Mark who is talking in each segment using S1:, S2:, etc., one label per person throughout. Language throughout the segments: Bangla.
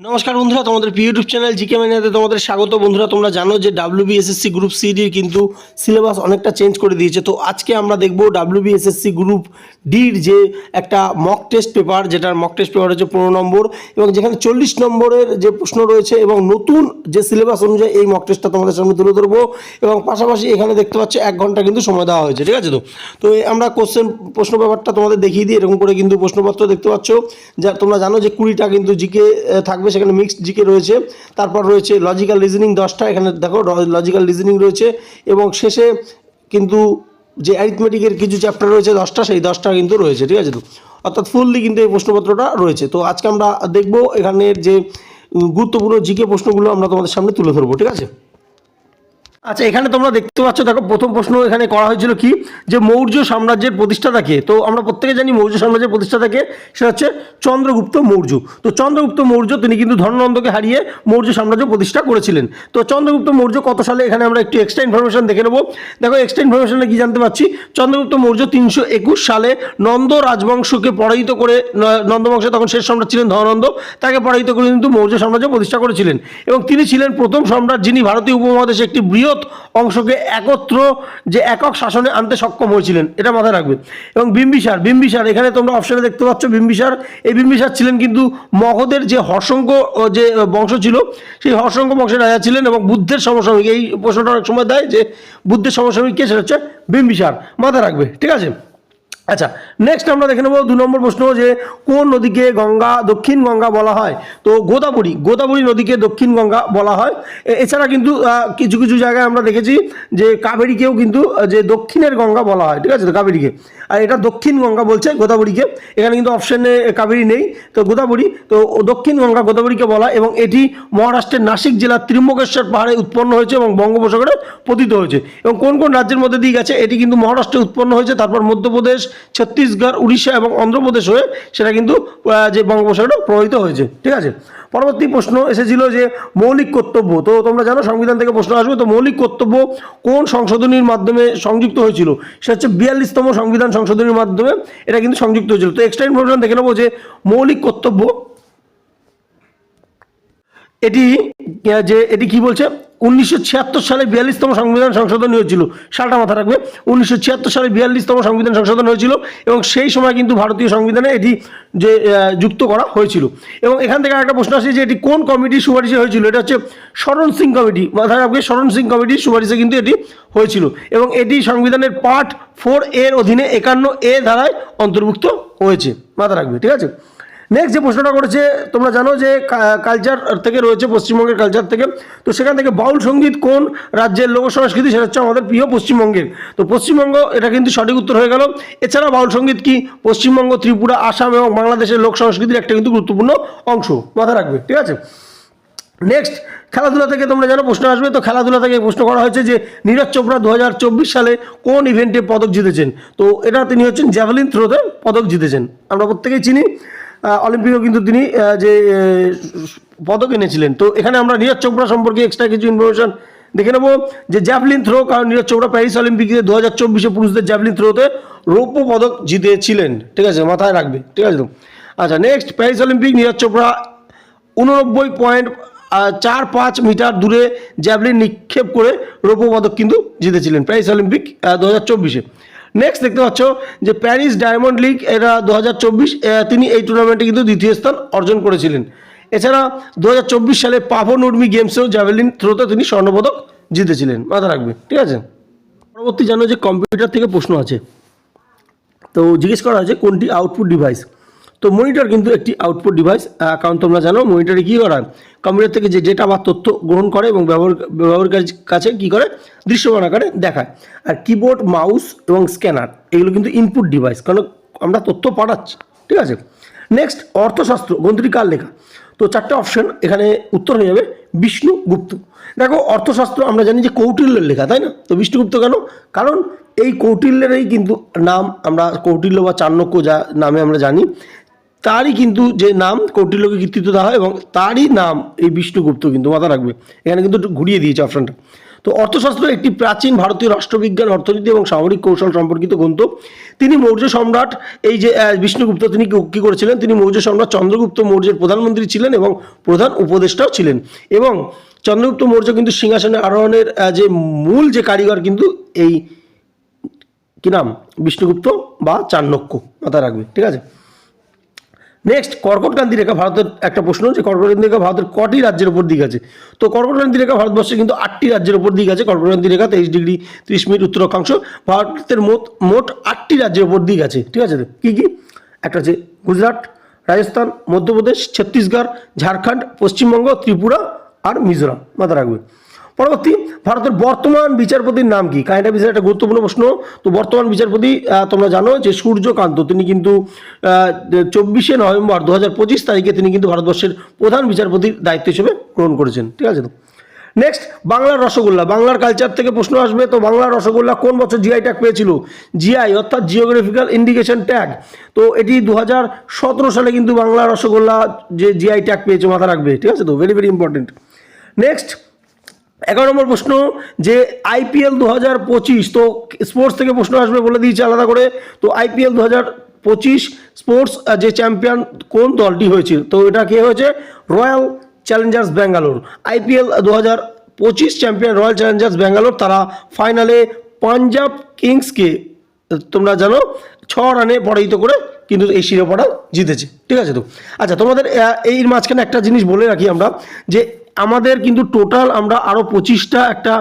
S1: নমস্কার বন্ধুরা, তোমাদের ইউটিউব চ্যানেল জিকে ম্যানিয়াতে তোমাদের স্বাগত। বন্ধুরা, তোমরা জানো যে ডাব্লিউবিএসএসসি গ্রুপ সিডির কিন্তু সিলেবাস অনেকটা চেঞ্জ করে দিয়েছে। তো আজকে আমরা দেখব ডাব্লিউবিএসএসসি গ্রুপ ডির যে একটা মক টেস্ট পেপার যেটার মক টেস্ট পেপার হচ্ছে পনেরো নম্বর এবং যেখানে চল্লিশ নম্বরের যে প্রশ্ন রয়েছে এবং নতুন যে সিলেবাস অনুযায়ী এই মক টেস্টটা তোমাদের সামনে তুলে ধরবো এবং পাশাপাশি এখানে দেখতে পাচ্ছ এক ঘণ্টা কিন্তু সময় দেওয়া হয়েছে, ঠিক আছে তো? তো আমরা কোশ্চেন প্রশ্ন পেপারটা তোমাদের দেখিয়ে দিই, এরকম করে কিন্তু প্রশ্নপত্র দেখতে পাচ্ছ। যা তোমরা জানো যে কুড়িটা কিন্তু জিকে থাকবে সেখানে মিক্সড জিকে রয়েছে। তারপর রয়েছে লজিক্যাল রিজনিং দশটা, এখানে দেখো লজিক্যাল রিজনিং রয়েছে। এবং শেষে কিন্তু যে অ্যারিথমেটিকের কিছু চ্যাপ্টার রয়েছে দশটা, সেই দশটা কিন্তু রয়েছে, ঠিক আছে তো? অর্থাৎ ফুললি কিন্তু এই প্রশ্নপত্রটা রয়েছে। তো আজকে আমরা দেখব এখানের যে গুরুত্বপূর্ণ জিকে প্রশ্নগুলো আমরা তোমাদের সামনে তুলে ধরবো, ঠিক আছে? আচ্ছা এখানে তোমরা দেখতে পাচ্ছ, দেখো, প্রথম প্রশ্ন এখানে করা হয়েছিল কি? যে মৌর্য সাম্রাজ্যের প্রতিষ্ঠাতাকে, তো আমরা প্রত্যেকে জানি মৌর্য সাম্রাজ্যের প্রতিষ্ঠাতাকে, সেটা হচ্ছে চন্দ্রগুপ্ত মৌর্য। তো চন্দ্রগুপ্ত মৌর্য, তিনি কিন্তু ধর্মনন্দকে হারিয়ে মৌর্য সাম্রাজ্য প্রতিষ্ঠা করেছিলেন। তো চন্দ্রগুপ্ত মৌর্য কত সালে? এখানে আমরা একটু এক্সট্রা ইনফরমেশন দেখে নেব। দেখো এক্সট্রা ইনফরমেশনে কি জানতে পারছি চন্দ্রগুপ্ত মৌর্য তিনশো একুশ সালে নন্দ রাজবংশকে পরাজিত করে নন্দবংশে তখন শেষ সম্রাট ছিলেন ধননন্দ, তাকে পরাজিত করে কিন্তু মৌর্য সাম্রাজ্য প্রতিষ্ঠা করেছিলেন। এবং তিনি ছিলেন প্রথম সম্রাট যিনি ভারতীয় উপমহাদেশে একটি বৃহৎ অংশকে একত্র যে একক শাসনে আনতে সক্ষম হয়েছিলেন, এটা মাথায় রাখবে। এবং বিম্বিসার বিম্বিসার, এখানে তোমরা অপশানে দেখতে পাচ্ছ বিম্বিসার। এই বিম্বিসার ছিলেন কিন্তু মগধের যে হর্ষঙ্ক যে বংশ ছিল, সেই হর্ষঙ্ক বংশের রাজা ছিলেন এবং বুদ্ধের সমসাময়িক, এই প্রশ্নটা অনেক সময় দেয় যে বুদ্ধের সমসাময়িক কে, সেটা হচ্ছে বিম্বিসার। মাথায় রাখবে, ঠিক আছে? আচ্ছা নেক্সট আমরা দেখে নেব দু নম্বর প্রশ্ন যে কোন নদীকে গঙ্গা, দক্ষিণ গঙ্গা বলা হয়? তো গোদাবরী গোদাবরী নদীকে দক্ষিণ গঙ্গা বলা হয়। এছাড়া কিন্তু কিছু কিছু জায়গায় আমরা দেখেছি যে কাবেরীকেও কিন্তু, যে দক্ষিণের গঙ্গা বলা হয়, ঠিক আছে তো কাবেরীকে? আর এটা দক্ষিণ গঙ্গা বলছে গোদাবরীকে। এখানে কিন্তু অপশানে কাবেরী নেই। তো গোদাবরী, তো দক্ষিণ গঙ্গা গোদাবরীকে বলা এবং এটি মহারাষ্ট্রের নাসিক জেলার ত্রিম্বকেশ্বর পাহাড়ে উৎপন্ন হয়েছে এবং বঙ্গোপসাগরে পতিত হয়েছে। এবং কোন কোন রাজ্যের মধ্যে দিয়ে গেছে, এটি কিন্তু মহারাষ্ট্রে উৎপন্ন হয়েছে, তারপর মধ্যপ্রদেশ ছত্তিশগড়, উড়িষ্যা এবং অন্ধ্রপ্রদেশ হয়ে সেটা কিন্তু যে বঙ্গোপসাগরে প্রভাবিত হয়েছে। ঠিক আছে? পরবর্তী প্রশ্ন এসেছিল যে মৌলিক কর্তব্য। তো তোমরা জানো সংবিধান থেকে প্রশ্ন আসবে, তো মৌলিক কর্তব্য কোন সংশোধনীর মাধ্যমে সংযুক্ত হয়েছিল? সেটা হচ্ছে বিয়াল্লিশতম সংবিধান সংশোধনীর মাধ্যমে এটা কিন্তু সংযুক্ত হয়েছিল। তো এক্সট্রা ইনফরমেশন দেখে নেব যে মৌলিক কর্তব্য এটি যে এটি কি বলছে? উনিশশো ছিয়াত্তর সালে বিয়াল্লিশতম সংবিধান সংশোধন হয়েছিল। সালটা মাথা রাখবে। উনিশশো ছিয়াত্তর সালে বিয়াল্লিশতম সংবিধান সংশোধন হয়েছিল এবং সেই সময় কিন্তু ভারতীয় সংবিধানে এটি যে যুক্ত করা হয়েছিল। এবং এখান থেকে একটা প্রশ্ন আসে যে এটি কোন কমিটির সুপারিশে হয়েছিল? এটা হচ্ছে শরণ সিং কমিটি। মাথায় রাখবে শরণ সিং কমিটির সুপারিশে কিন্তু এটি হয়েছিল। এবং এটি সংবিধানের পার্ট ফোর এর অধীনে একান্ন এ ধারায় অন্তর্ভুক্ত হয়েছে। মাথা রাখবে, ঠিক আছে? নেক্সট যে প্রশ্নটা করেছে, তোমরা জানো যে কালচার থেকে রয়েছে পশ্চিমবঙ্গের কালচার থেকে। তো সেখান থেকে বাউল সংগীত কোন রাজ্যের লোক সংস্কৃতি, সেটা হচ্ছে আমাদের প্রিয় পশ্চিমবঙ্গের। তো পশ্চিমবঙ্গ, এটা কিন্তু সঠিক উত্তর হয়ে গেল। এছাড়া বাউল সংগীত কি? পশ্চিমবঙ্গ, ত্রিপুরা, আসাম এবং বাংলাদেশের লোক সংস্কৃতির একটা কিন্তু গুরুত্বপূর্ণ অংশ। মাথায় রাখবে, ঠিক আছে? নেক্সট খেলাধুলা থেকে তোমরা জানো প্রশ্ন আসবে। তো খেলাধুলা থেকে প্রশ্ন করা হয়েছে যে নীরজ চোপড়া দু হাজার চব্বিশ সালে কোন ইভেন্টে পদক জিতেছেন? তো এটা তিনি হচ্ছেন জ্যাভেলিন থ্রোতে পদক জিতেছেন। আমরা প্রত্যেকেই চিনি। অলিম্পিকেও কিন্তু তিনি যে পদক এনেছিলেন। তো এখানে আমরা নীরজ চোপড়া সম্পর্কে এক্সট্রা কিছু ইনফরমেশন দেখে নেব। যে জ্যাভলিন থ্রো কারণ নীরজ চোপড়া প্যারিস অলিম্পিকে দু হাজার চব্বিশে পুরুষদের জ্যাভলিন থ্রোতে রৌপ্য পদক জিতেছিলেন। ঠিক আছে, মাথায় রাখবে। ঠিক আছে আচ্ছা next Paris Olympic Neeraj Chopra উননব্বই পয়েন্ট চার পাঁচ মিটার দূরে জ্যাভলিন নিক্ষেপ করে রৌপ্য পদক কিন্তু জিতেছিলেন প্যারিস অলিম্পিক দু হাজার চব্বিশে। নেক্সট দেখতে পাচ্ছ যে প্যারিস ডায়মন্ড লিগ এরা দু তিনি এই টুর্নামেন্টে কিন্তু দ্বিতীয় স্থান অর্জন করেছিলেন। এছাড়া দু হাজার চব্বিশ সালে পাভন উর্মি গেমসেও জ্যাভেলিন থ্রোতে তিনি স্বর্ণপদক জিতেছিলেন। মাথা রাখবে, ঠিক আছে? পরবর্তী জানো যে কম্পিউটার থেকে প্রশ্ন আছে। তো জিজ্ঞেস করা হয়েছে, কোনটি আউটপুট ডিভাইস তো মনিটর কিন্তু একটি আউটপুট ডিভাইস কারণ তোমরা জানো মনিটরে কী করা? হয়? কম্পিউটার থেকে যে ডেটা বা তথ্য গ্রহণ করে এবং ব্যবহার ব্যবহারকারীর কাছে কী করে? দৃশ্যমান আকারে দেখায়। আর কিবোর্ড মাউস এবং স্ক্যানার এগুলো কিন্তু ইনপুট ডিভাইস কারণ আমরা তথ্য পাঠাচ্ছি, ঠিক আছে? নেক্সট অর্থশাস্ত্র, গ্রন্থটি লেখা? তো চারটে অপশন এখানে উত্তর হয়ে যাবে বিষ্ণুগুপ্ত দেখো, অর্থশাস্ত্র আমরা জানি যে কৌটিল্যের লেখা, তাই না? তো বিষ্ণুগুপ্ত কেন? কারণ এই কৌটিল্যেরই কিন্তু নাম আমরা, কৌটিল্য বা চাণক্য যা নামে আমরা জানি তারই কিন্তু যে নাম কৌটিল্যকে কৃতিত্ব দেওয়া হয় এবং তারই নাম এই বিষ্ণুগুপ্ত কিন্তু মাথা রাখবে। এখানে কিন্তু ঘুরিয়ে দিয়েছে অপশনটা তো অর্থশাস্ত্র একটি প্রাচীন ভারতীয় রাষ্ট্রবিজ্ঞান, অর্থনীতি এবং সামরিক কৌশল সম্পর্কিত গ্রন্থ। তিনি মৌর্য সম্রাট, এই যে বিষ্ণুগুপ্ত, তিনি কি করেছিলেন? তিনি মৌর্য সম্রাট চন্দ্রগুপ্ত মৌর্যের প্রধানমন্ত্রী ছিলেন এবং প্রধান উপদেষ্টাও ছিলেন। এবং চন্দ্রগুপ্ত মৌর্য কিন্তু সিংহাসনে আরোহণের যে মূল যে কারিগর কিন্তু এই, কি নাম? বিষ্ণুগুপ্ত বা চাণক্য, মাথায় রাখবে। ঠিক আছে? নেক্সট কর্কটক্রান্তি রেখা ভারতের একটা প্রশ্ন যে কর্কটক্রান্তি রেখা ভারতের কটি রাজ্যের উপর দিক আছে? তো কর্কটক্রান্তি রেখা ভারতবর্ষে কিন্তু আটটি রাজ্যের উপর দিক আছে। কর্কটক্রান্তি রেখা তেইশ ডিগ্রি ত্রিশ মিনিট উত্তর অক্ষাংশ ভারতের মোট মোট আটটি রাজ্যের উপর দিক আছে। ঠিক আছে? কি কি? একটা আছে গুজরাট, রাজস্থান, মধ্যপ্রদেশ, ছত্তিশগড়, ঝাড়খণ্ড, পশ্চিমবঙ্গ, ত্রিপুরা আর মিজোরাম। মাথা রাখবে। পরবর্তী, ভারতের বর্তমান বিচারপতির নাম কি? কাহিনীটা বিষয়ে একটা গুরুত্বপূর্ণ প্রশ্ন। তো বর্তমান বিচারপতি তোমরা জানো যে সূর্যকান্ত, তিনি কিন্তু চব্বিশে নভেম্বর দু হাজার পঁচিশ তারিখে তিনি কিন্তু ভারতবর্ষের প্রধান বিচারপতির দায়িত্ব হিসেবে গ্রহণ করেছেন। ঠিক আছে তো? নেক্সট বাংলার রসগোল্লা। বাংলার কালচার থেকে প্রশ্ন আসবে, তো বাংলার রসগোল্লা কোন বছর জিআই ট্যাগ পেয়েছিল? জিআই অর্থাৎ জিওগ্রাফিক্যাল ইন্ডিকেশন ট্যাগ তো এটি দু হাজার সতেরো সালে কিন্তু বাংলা রসগোল্লা যে জিআই ট্যাগ পেয়েছে মাথা রাখবে। ঠিক আছে তো? ভেরি ভেরি ইম্পর্টেন্ট নেক্সট এগারো নম্বর প্রশ্ন, যে আইপিএল দু হাজার পঁচিশ, তো স্পোর্টস থেকে প্রশ্ন আসবে বলে দিয়েছে আলাদা করে, তো আইপিএল দু হাজার পঁচিশ স্পোর্টস যে চ্যাম্পিয়ন কোন দলটি হয়েছে তো এটা কে হয়েছে? রয়্যাল চ্যালেঞ্জার্স ব্যাঙ্গালোর আইপিএল দু হাজার পঁচিশ চ্যাম্পিয়ন রয়্যাল চ্যালেঞ্জার্স ব্যাঙ্গালোর তারা ফাইনালে পাঞ্জাব কিংসকে তোমরা জানো, ছ রানে পরাজিত করে কিন্তু এই শিরোপাটা জিতেছে। ঠিক আছে তো? আচ্ছা তোমাদের এই মাঝখানে একটা জিনিস বলে রাখি আমরা, যে আমাদের কিন্তু টোটাল আমরা আরও পঁচিশটা একটা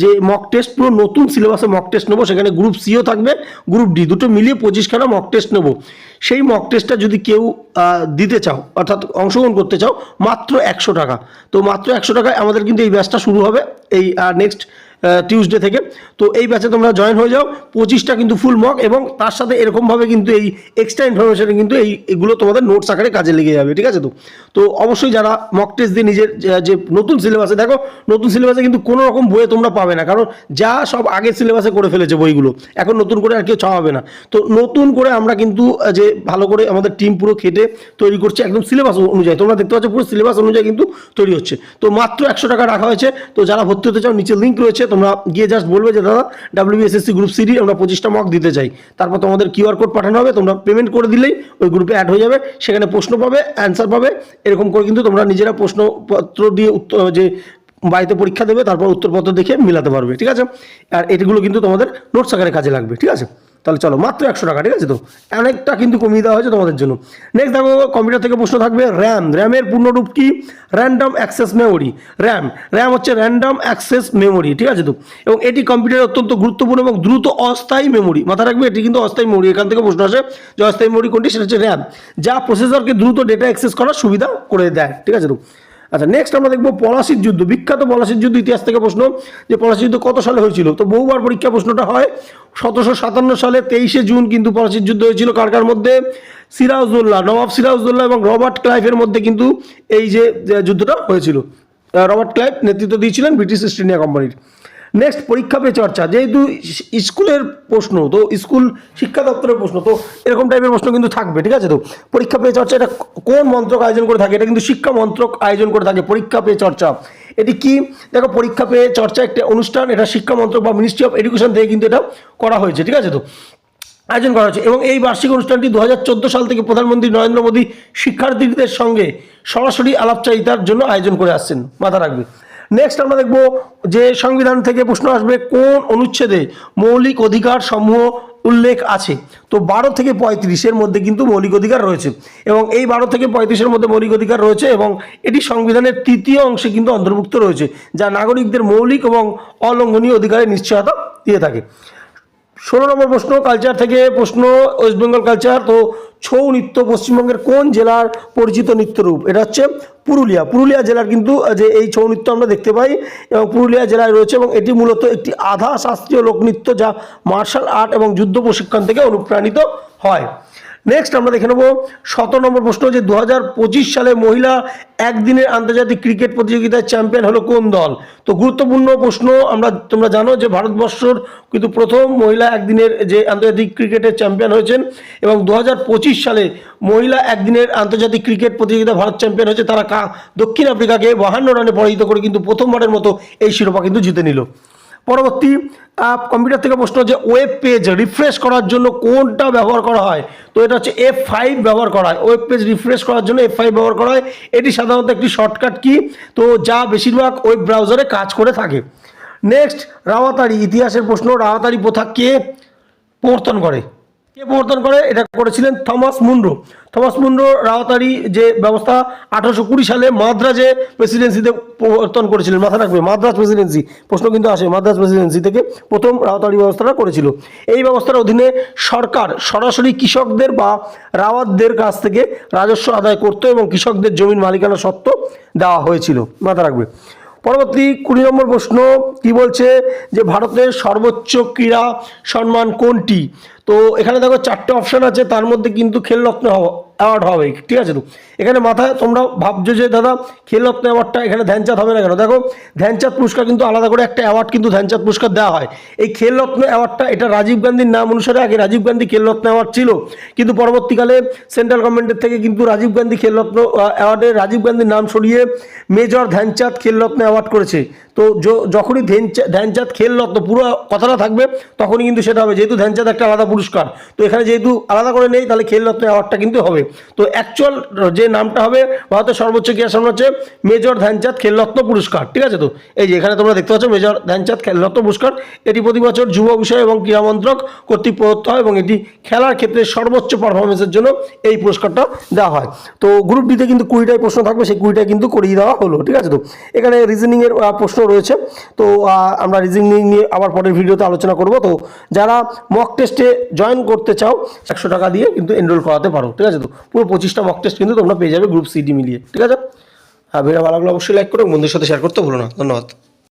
S1: যে মক টেস্ট পুরো নতুন সিলেবাসে মক টেস্ট নেব, সেখানে গ্রুপ সিও থাকবে গ্রুপ ডি দুটো মিলিয়ে পঁচিশখানা মক টেস্ট নেব। সেই মক টেস্টটা যদি কেউ দিতে চাও, অর্থাৎ অংশগ্রহণ করতে চাও, মাত্র একশো টাকা। তো মাত্র একশো টাকায় আমাদের কিন্তু এই ব্যাচটা শুরু হবে, এই নেক্সট টিউসডে থেকে। তো এই ব্যাচে তোমরা জয়েন হয়ে যাও। পঁচিশটা কিন্তু ফুল মক এবং তার সাথে এরকমভাবে কিন্তু এই এক্সট্রা ইনফরমেশনে কিন্তু এই, এগুলো তোমাদের নোটস আকারে কাজে লেগে যাবে, ঠিক আছে তো? তো অবশ্যই যারা মক টেস্ট দিয়ে নিজের যে- নতুন সিলেবাসে দেখো, নতুন সিলেবাসে কিন্তু কোনো রকম বইয়ে তোমরা পাবে না। কারণ যা সব আগের সিলেবাসে করে ফেলেছে বইগুলো, এখন নতুন করে আর কেউ ছাওয়াবে না। তো নতুন করে আমরা কিন্তু যে ভালো করে আমাদের টিম পুরো খেটে তৈরি করছে একদম সিলেবাস অনুযায়ী। তোমরা দেখতে পাচ্ছ পুরো সিলেবাস অনুযায়ী কিন্তু তৈরি হচ্ছে। তো মাত্র একশো টাকা রাখা হয়েছে। তো যারা ভর্তি হতে চাও, নিচে লিঙ্ক রয়েছে। তোমরা গিয়ে জাস্ট বলবে যে, দাদা ডাব্লিউবিএসএসসি গ্রুপ সিডি আমরা পঁচিশটা মক দিতে চাই। তারপর তোমাদের কিউআর কোড পাঠানো হবে, তোমরা পেমেন্ট করে দিলেই ওই গ্রুপে অ্যাড হয়ে যাবে। সেখানে প্রশ্ন পাবে অ্যান্সার পাবে। এরকম করে কিন্তু তোমরা নিজেরা প্রশ্নপত্র দিয়ে উত্তর, যে বাড়িতে পরীক্ষা দেবে, তারপর উত্তরপত্র দেখে মিলাতে পারবে, ঠিক আছে? আর এটিগুলো কিন্তু তোমাদের নোটস আকারে কাজে লাগবে, ঠিক আছে? তাহলে চলো, মাত্র একশো টাকা, ঠিক আছে তো? অনেকটা কিন্তু কমিয়ে দেওয়া হয়েছে তোমাদের জন্য। নেক্সট দেখো কম্পিউটার থেকে প্রশ্ন থাকবে র্যাম র্যামের পূর্ণরূপ কি? Random access memory RAM RAM হচ্ছে র্যান্ডম অ্যাক্সেস মেমোরি ঠিক আছে তো? এবং এটি কম্পিউটারের অত্যন্ত গুরুত্বপূর্ণ এবং দ্রুত অস্থায়ী মেমোরি মাথা রাখবে, এটি কিন্তু অস্থায়ী মেমোরি এখান থেকে প্রশ্ন আসে যে অস্থায়ী মেমোরি কোনটি? সেটা হচ্ছে র্যাম যা প্রসেসরকে দ্রুত ডেটা অ্যাক্সেস করার সুবিধা করে দেয়, ঠিক আছে তো? আচ্ছা নেক্সট আমরা দেখব পলাশির যুদ্ধ। বিখ্যাত পলাশির যুদ্ধ ইতিহাস থেকে প্রশ্ন যে পলাশির যুদ্ধ কত সালে হয়েছিল? তো বহুবার পরীক্ষা প্রশ্নটা হয় সতেরোশো সাতান্ন সালে তেইশে জুন কিন্তু পলাশির যুদ্ধ হয়েছিল। কার কার মধ্যে? সিরাজউদ্দৌলা, নবাব সিরাজউদ্দৌলা এবং রবার্ট ক্লাইভের মধ্যে কিন্তু এই যে যে যুদ্ধটা হয়েছিল। রবার্ট ক্লাইভ নেতৃত্ব দিয়েছিলেন ব্রিটিশ ইস্ট ইন্ডিয়া কোম্পানির। নেক্সট, পরীক্ষা পে চর্চা। যেহেতু স্কুলের প্রশ্ন, তো স্কুল শিক্ষা দপ্তরের প্রশ্ন, তো এরকম টাইপের প্রশ্ন কিন্তু থাকবে, ঠিক আছে তো? পরীক্ষা পে চর্চা, এটা কোন মন্ত্রক আয়োজন করে থাকে? এটা কিন্তু শিক্ষা মন্ত্রক আয়োজন করে থাকে, পরীক্ষা পে চর্চা। এটি কি? দেখো, পরীক্ষা পেয়ে চর্চা একটা অনুষ্ঠান, এটা শিক্ষা মন্ত্রক বা মিনিস্ট্রি অফ এডুকেশন থেকে কিন্তু এটা করা হয়েছে, ঠিক আছে তো? আয়োজন করা হয়েছে এবং এই বার্ষিক অনুষ্ঠানটি দু হাজার চোদ্দ সাল থেকে প্রধানমন্ত্রী নরেন্দ্র মোদী শিক্ষার্থীদের সঙ্গে সরাসরি আলাপচারিতার জন্য আয়োজন করে আসছেন, মাথা রাখবে। নেক্সট আমরা দেখব যে সংবিধান থেকে প্রশ্ন আসবে, কোন অনুচ্ছেদে মৌলিক অধিকার সমূহ উল্লেখ আছে। তো বারো থেকে পঁয়ত্রিশের মধ্যে কিন্তু মৌলিক অধিকার রয়েছে এবং এই বারো থেকে পঁয়ত্রিশের মধ্যে মৌলিক অধিকার রয়েছে এবং এটি সংবিধানের তৃতীয় অংশে কিন্তু অন্তর্ভুক্ত রয়েছে, যা নাগরিকদের মৌলিক এবং অলঙ্ঘনীয় অধিকারের নিশ্চয়তা দিয়ে থাকে। ষোলো নম্বর প্রশ্ন কালচার থেকে প্রশ্ন ওয়েস্ট বেঙ্গল কালচার তো ছৌ নৃত্য পশ্চিমবঙ্গের কোন জেলার পরিচিত নৃত্যরূপ? এটা হচ্ছে পুরুলিয়া। পুরুলিয়া জেলার কিন্তু যে এই ছৌ নৃত্য আমরা দেখতে পাই, এবং পুরুলিয়া জেলায় রয়েছে, এবং এটি মূলত একটি আধা শাস্ত্রীয় লোকনৃত্য যা মার্শাল আর্ট এবং যুদ্ধ প্রশিক্ষণ থেকে অনুপ্রাণিত হয়। নেক্সট আমরা দেখে নেব সতেরো নম্বর প্রশ্ন যে দু হাজার পঁচিশ সালে মহিলা একদিনের আন্তর্জাতিক ক্রিকেট প্রতিযোগিতায় চ্যাম্পিয়ন হলো কোন দল? তো গুরুত্বপূর্ণ প্রশ্ন, আমরা, তোমরা জানো যে ভারতবর্ষর কিন্তু প্রথম মহিলা একদিনের যে আন্তর্জাতিক ক্রিকেটের চ্যাম্পিয়ন হয়েছেন এবং দু হাজার পঁচিশ সালে মহিলা একদিনের আন্তর্জাতিক ক্রিকেট প্রতিযোগিতা ভারত চ্যাম্পিয়ন হয়েছে, তারা দক্ষিণ আফ্রিকাকে বাহান্ন রানে পরাজিত করে কিন্তু প্রথমবারের মতো এই শিরোপা কিন্তু জিতে নিল। পরবর্তী কম্পিউটার থেকে প্রশ্ন যে ওয়েব পেজ রিফ্রেশ করার জন্য কোনটা ব্যবহার করা হয়? তো এটা হচ্ছে এফ ফাইভ ব্যবহার করা হয়। ওয়েব পেজ রিফ্রেশ করার জন্য এফ ফাইভ ব্যবহার করা হয়। এটি সাধারণত একটি শর্টকাট কি? তো যা বেশিরভাগ ওয়েব ব্রাউজারে কাজ করে থাকে। নেক্সট রাওয়াতারি, ইতিহাসের প্রশ্ন, রাওয়াতারি প্রথা কে? প্রবর্তন করে। কে প্রবর্তন করে? এটা করেছিলেন Thomas Munro Thomas Munro ryotwari যে ব্যবস্থা আঠারোশো কুড়ি সালে মাদ্রাজে প্রেসিডেন্সিতে প্রবর্তন করেছিলেন। মাথা রাখবে, মাদ্রাজ প্রেসিডেন্সি। প্রশ্ন কিন্তু আসে, মাদ্রাজ প্রেসিডেন্সি থেকে প্রথম রাওতারি ব্যবস্থাটা করেছিল। এই ব্যবস্থার অধীনে সরকার সরাসরি কৃষকদের বা রাওয়াতদের কাছ থেকে রাজস্ব আদায় করতো এবং কৃষকদের জমির মালিকানা সত্ত্ব দেওয়া হয়েছিল। মাথা রাখবে। পরবর্তী কুড়ি নম্বর প্রশ্ন, কি বলছে যে ভারতের সর্বোচ্চ ক্রীড়া সম্মান কোনটি? তো এখানে দেখো চারটে অপশান আছে তার মধ্যে কিন্তু খেলরত্ন অ্যাওয়ার্ড হবে। ঠিক আছে তো? এখানে মাথায় তোমরা ভাবছ যে, দাদা খেলরত্ন অ্যাওয়ার্ডটা এখানে ধ্যানচাঁদ হবে না কেন? দেখো, ধ্যানচাঁদ পুরস্কার কিন্তু আলাদা করে একটা অ্যাওয়ার্ড কিন্তু ধ্যানচাঁদ পুরস্কার দেওয়া হয়। এই খেলরত্ন অ্যাওয়ার্ডটা এটা রাজীব গান্ধীর নাম অনুসারে আগে রাজীব গান্ধী খেলরত্ন অ্যাওয়ার্ড ছিল। কিন্তু পরবর্তীকালে সেন্ট্রাল গভর্নমেন্টের থেকে কিন্তু রাজীব গান্ধী খেলরত্ন অ্যাওয়ার্ডে রাজীব গান্ধীর নাম সরিয়ে মেজর ধ্যানচাঁদ খেল খেলরত্ন অ্যাওয়ার্ড করেছে। তো যখনই ধ্যানচা- ধ্যানচাঁদ খেলরত্ন পুরো কথাটা থাকবে, তখনই কিন্তু সেটা হবে। যেহেতু ধ্যানচাঁদ একটা আলাদা পুরস্কার, তো এখানে যেহেতু আলাদা করে নেই, তাহলে খেল খেলরত্ন অ্যাওয়ার্ডটা কিন্তু হবে। তো অ্যাকচুয়াল যে নামটা হবে, ভারতের সর্বোচ্চ ক্রীড়া সম্মান হচ্ছে মেজর ধ্যানচাঁদ খেলরত্ন পুরস্কার, ঠিক আছে তো? এই যে এখানে তোমরা দেখতে পাচ্ছ মেজর ধ্যানচাঁদ খেলরত্ন পুরস্কার, এটি প্রতি বছর যুব বিষয় এবং ক্রীড়া মন্ত্রক কর্তৃক প্রদত্ত হয় এবং এটি খেলার ক্ষেত্রে সর্বোচ্চ পারফরমেন্সের জন্য এই পুরস্কারটা দেওয়া হয়। তো গ্রুপ ডিতে কিন্তু কুড়িটাই প্রশ্ন থাকবে, সেই কুড়িটাই কিন্তু করিয়ে দেওয়া হলো, ঠিক আছে তো? এখানে রিজনিংয়ের প্রশ্ন রয়েছে। তো আমরা রিজনিং নিয়ে আবার পরের ভিডিওতে আলোচনা করব। তো, যারা মক টেস্টে জয়েন করতে চাও, একশো টাকা দিয়ে কিন্তু এনরোল করাতে পারো, ঠিক আছে তো? পুরো পঁচিশটা মক টেস্ট কিন্তু তোমরা পেয়ে যাবে গ্রুপ সিডি মিলিয়ে। ঠিক আছে? হ্যাঁ ভিডিও ভালো লাগলে অবশ্যই লাইক করো বন্ধুর সাথে শেয়ার করতে ভুলো না। ধন্যবাদ।